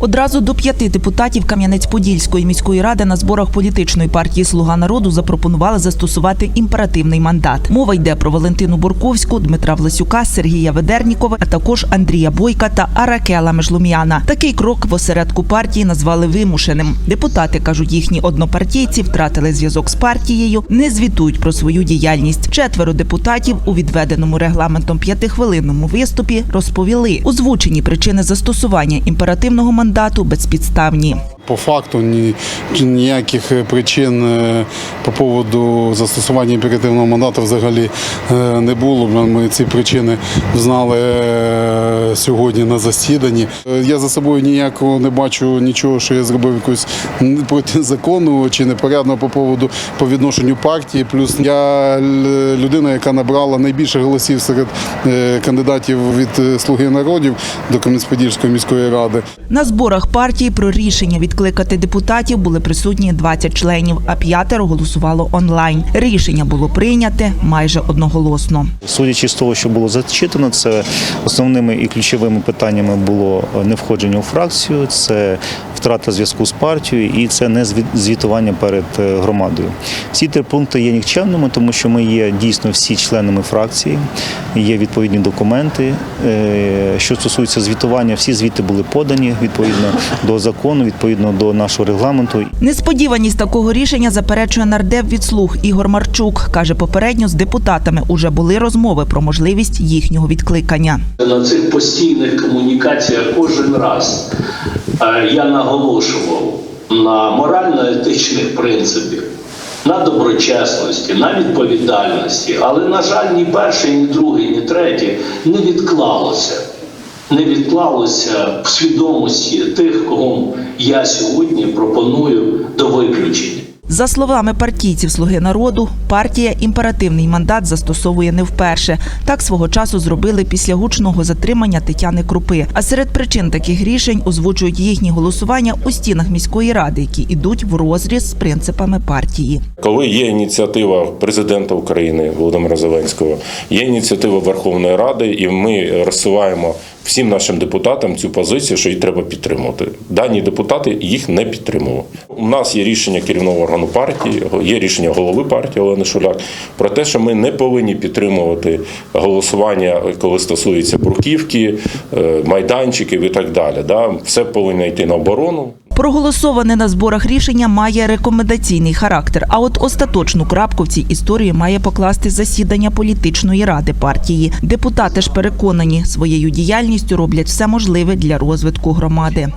Одразу до п'яти депутатів Кам'янець-Подільської міської ради на зборах політичної партії Слуга народу запропонували застосувати імперативний мандат. Мова йде про Валентину Бурковську, Дмитра Власюка, Сергія Ведернікова, а також Андрія Бойка та Аракела Межлум'яна. Такий крок в осередку партії назвали вимушеним. Депутати кажуть, їхні однопартійці втратили зв'язок з партією, не звітують про свою діяльність. Четверо депутатів у відведеному регламентом п'ятихвилинному виступі розповіли озвучені причини застосування імперативного мандату безпідставні. По факту ні, ніяких причин е, по поводу застосування імперативного мандату взагалі е, не було. Ми ці причини знали е, сьогодні на засіданні. Е, Я за собою ніякого не бачу нічого, що я зробив якусь протизаконного чи непорядного по поводу по відношенню партії. Плюс я людина, яка набрала найбільше голосів серед е, кандидатів від е, Слуги народів до Кам'янець-Подільської міської ради. На зборах партії про рішення відкликати депутатів були присутні 20 членів, а п'ятеро голосувало онлайн. Рішення було прийняте майже одноголосно. Судячи з того, що було зачитано, це основними і ключовими питаннями було не входження у фракцію, це втрата зв'язку з партією і це не звіт- звітування перед е, громадою. Всі три пункти є нікчемними, тому що ми є дійсно всі членами фракції, є відповідні документи. Е, Що стосується звітування, всі звіти були подані відповідно до закону, відповідно до нашого регламенту. Несподіваність такого рішення заперечує нардеп від слуг Ігор Марчук. Каже, попередньо з депутатами уже були розмови про можливість їхнього відкликання. На цих постійних комунікаціях кожен раз е, я наголошував на морально-етичних принципах, на доброчесності, на відповідальності. Але, на жаль, ні перший, ні другий, ні третій не відклалося. Не відклалося в свідомості тих, кого я сьогодні пропоную до виключення. За словами партійців Слуги народу, партія імперативний мандат застосовує не вперше. Так свого часу зробили після гучного затримання Тетяни Крупи. А серед причин таких рішень озвучують їхні голосування у стінах міської ради, які ідуть в розріз з принципами партії. Коли є ініціатива президента України Володимира Зеленського, є ініціатива Верховної Ради, і ми розсуваємо всім нашим депутатам цю позицію, що її треба підтримувати. Дані депутати їх не підтримували. У нас є рішення керівного органу партії, є рішення голови партії Олени Шуляк про те, що ми не повинні підтримувати голосування, коли стосується бруківки, е, майданчиків і так далі. Все повинно йти на оборону. Проголосоване на зборах рішення має рекомендаційний характер. А от остаточну крапку в цій історії має покласти засідання політичної ради партії. Депутати ж переконані, своєю діяльністю роблять все можливе для розвитку громади.